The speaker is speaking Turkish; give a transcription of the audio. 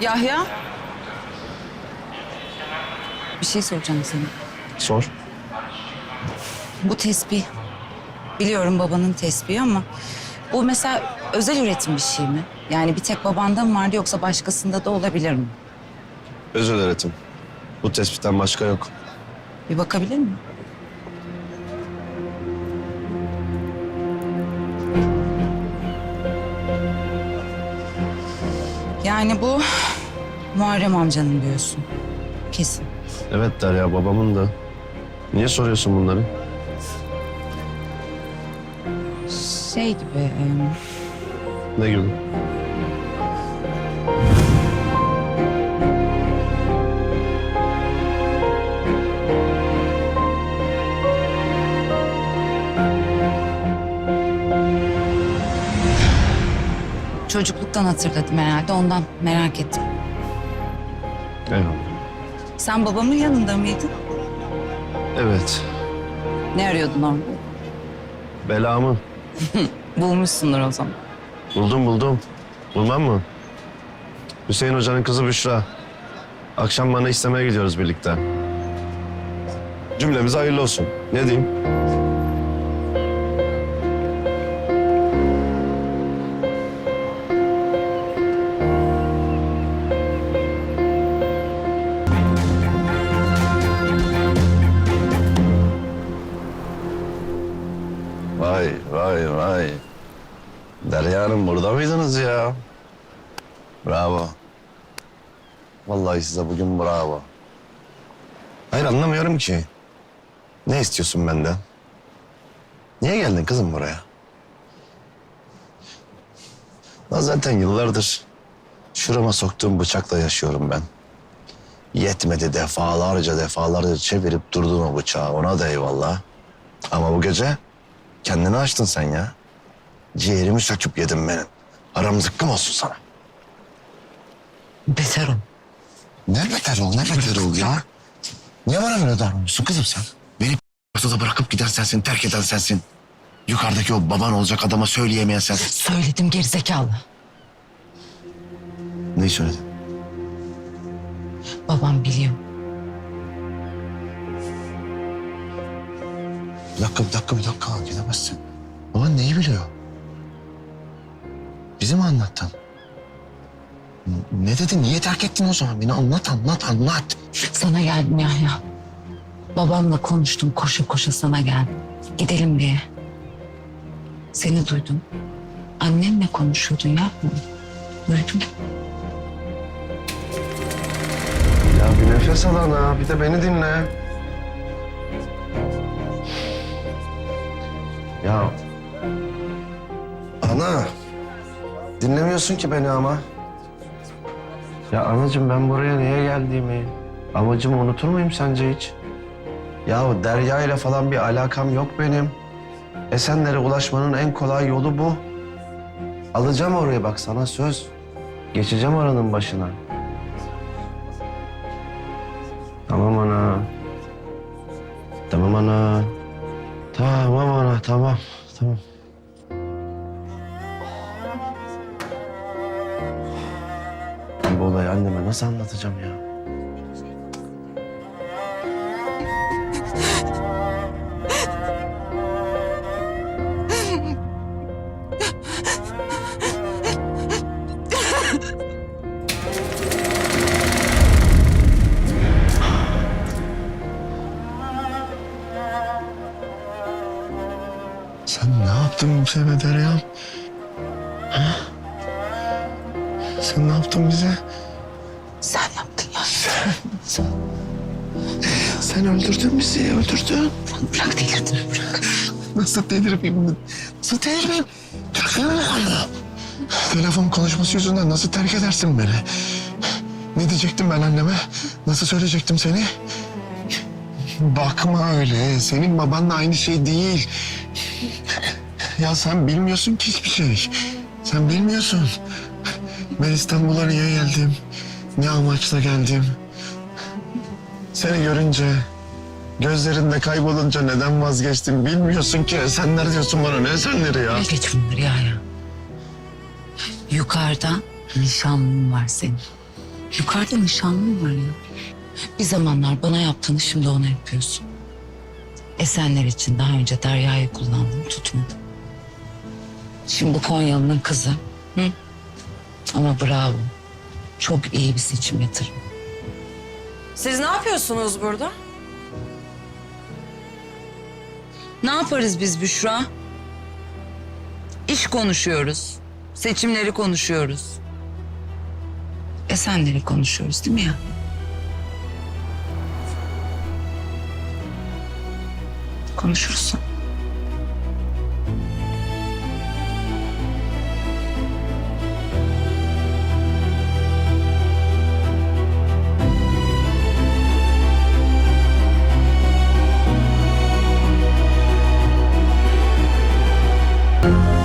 Yahya. Bir şey soracağım sana. Sor. Bu tesbih. Biliyorum babanın tesbihi ama bu mesela özel üretim bir şey mi? Yani bir tek babanda mı vardı yoksa başkasında da olabilir mi? Özel öğretim. Bu tespitten başka yok. Bir bakabilir miyim? Yani bu Muharrem amcanın diyorsun. Kesin. Evet Derya babamın da. Niye soruyorsun bunları? Şey gibi... em, Ne gibi? Çocukluktan hatırladım herhalde ondan merak ettim. Eyvallah. Sen babamın yanında mıydın? Evet. Ne arıyordun orada? Belamı. Bulmuşsundur o zaman. Buldum buldum. Bulmam mı? Hüseyin Hoca'nın kızı Büşra. Akşam bana istemeye gidiyoruz birlikte. Cümlemize hayırlı olsun. Ne diyeyim? Hanım burada mıydınız ya? Bravo. Vallahi size bugün bravo. Hayır anlamıyorum ki. Ne istiyorsun benden? Niye geldin kızım buraya? Ben zaten yıllardır şurama soktuğum bıçakla yaşıyorum ben. Yetmedi defalarca defalarca çevirip durdun o bıçağı. Ona da eyvallah. Ama bu gece kendini açtın sen ya. Ciğerimi söküp yedin benim. Aram zıkkım olsun sana. Beter ol. Ne beter ol, ne beter ol ya? Niye bana böyle davranıyorsun kızım sen? Beni ortada bırakıp giden sensin, terk eden sensin. Yukarıdaki o baban olacak adama söyleyemeyen sensin. Söyledim gerizekalı. Neyi söyledin? Babam biliyor. Bir dakika, bir dakika, bir dakika. Gidemezsin. Baban neyi biliyor? Bizi mi anlattın? Ne dedin? Niye terk ettin o zaman? Beni anlat, anlat, anlat. Sana geldim Yahya. Babamla konuştum koşa koşa sana geldim. Gidelim diye. Seni duydum. Annenle konuşuyordun yapma. Duydum. Ya bir nefes al ana, bir de beni dinle. Ya... Ana, dinlemiyorsun ki beni ama. Ya anacığım ben buraya niye geldiğimi, amacımı unutur muyum sence hiç? Ya Derya ile falan bir alakam yok benim. Esenlere ulaşmanın en kolay yolu bu. Alacağım oraya bak sana söz. Geçeceğim oranın başına. Tamam ana. Tamam ana. Tamam ana tamam. Tamam. Bu olayı anneme nasıl anlatacağım ya? Sen ne yaptın bize be Deryam? Ha? Sen ne yaptın bize? Sen yaptın ya. Sen öldürdün bizi, öldürdün. Bırak delirdin bırak. Nasıl delirmeyeyim? Nasıl delirmeyeyim? Telefon konuşması yüzünden nasıl terk edersin beni? Ne diyecektim ben anneme? Nasıl söyleyecektim seni? Bakma öyle. Senin babanla aynı şey değil. Ya sen bilmiyorsun ki hiçbir şey. Sen bilmiyorsun. Ben İstanbul'a niye geldim? Ne amaçla geldim? Seni görünce, gözlerinde kaybolunca neden vazgeçtim bilmiyorsun ki. Esenler diyorsun bana ne esenleri ya? Geç bunları Yahya. Yukarıda Nişanlın var senin. Yukarıda nişanlın var ya. Bir zamanlar bana yaptığını şimdi ona yapıyorsun. Esenler için daha önce Derya'yı kullandım tutmadı. Şimdi Konyalı'nın kızı. Hı? Ama bravo. Çok iyi bir seçim yatırım. Siz ne yapıyorsunuz burada? Ne yaparız biz Büşra? İş konuşuyoruz. Seçimleri konuşuyoruz. Esenleri konuşuyoruz değil mi ya? Konuşuruz. Bye.